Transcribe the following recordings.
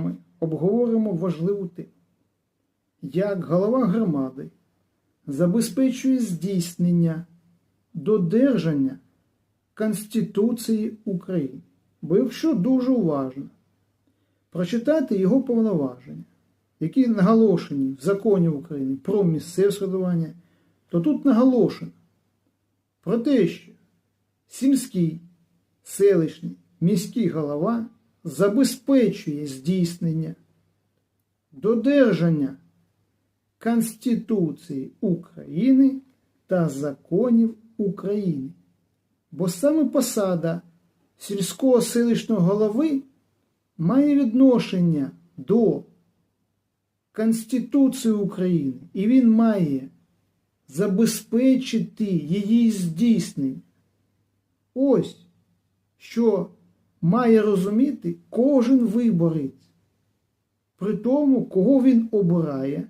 ми обговоримо важливу тему, як голова громади забезпечує здійснення додержання Конституції України. Бо якщо дуже уважно прочитати його повноваження, які наголошені в законі України про місцеве самоврядування, то тут наголошено про те, що сільський, селищний, міський голова забезпечує здійснення додержання Конституції України та законів України. Бо саме посада сільського селищного голови має відношення до Конституції України, і він має забезпечити її здійснення. Ось що має розуміти кожен виборець при тому, кого він обирає,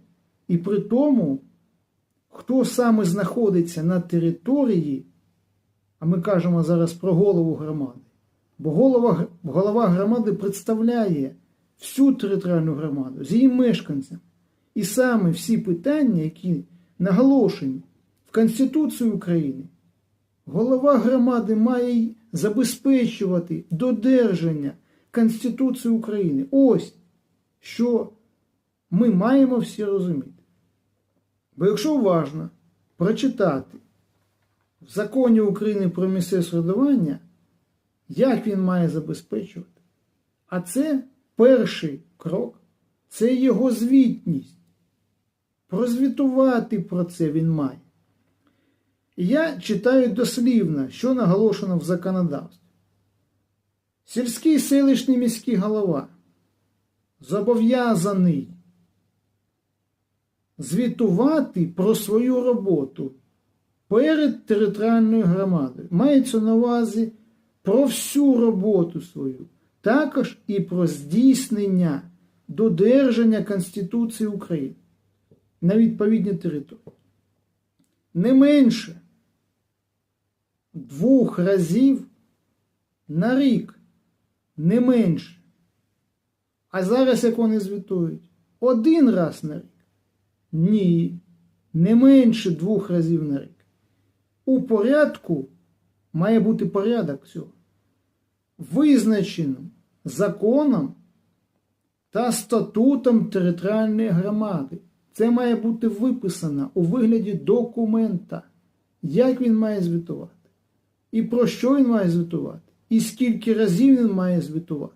і при тому, хто саме знаходиться на території, а ми кажемо зараз про голову громади, бо голова, голова громади представляє всю територіальну громаду з її мешканцями. І саме всі питання, які наголошені в Конституції України, голова громади має забезпечувати додержання Конституції України. Ось що ми маємо всі розуміти. Бо якщо уважно прочитати в законі України про місцеве самоврядування, як він має забезпечувати, а це перший крок, це його звітність. Прозвітувати про це він має. Я читаю дослівно, що наголошено в законодавстві. Сільський селищний міський голова зобов'язаний звітувати про свою роботу перед територіальною громадою. Мається на увазі про всю роботу свою, також і про здійснення додержання Конституції України на відповідній території. Не менше двох разів на рік, не менше. А зараз як вони звітують? Один раз на рік? Ні, не менше двох разів на рік. У порядку має бути порядок цього. Визначеним законом та статутом територіальної громади. Це має бути виписано у вигляді документа, як він має звітувати, і про що він має звітувати, і скільки разів він має звітувати.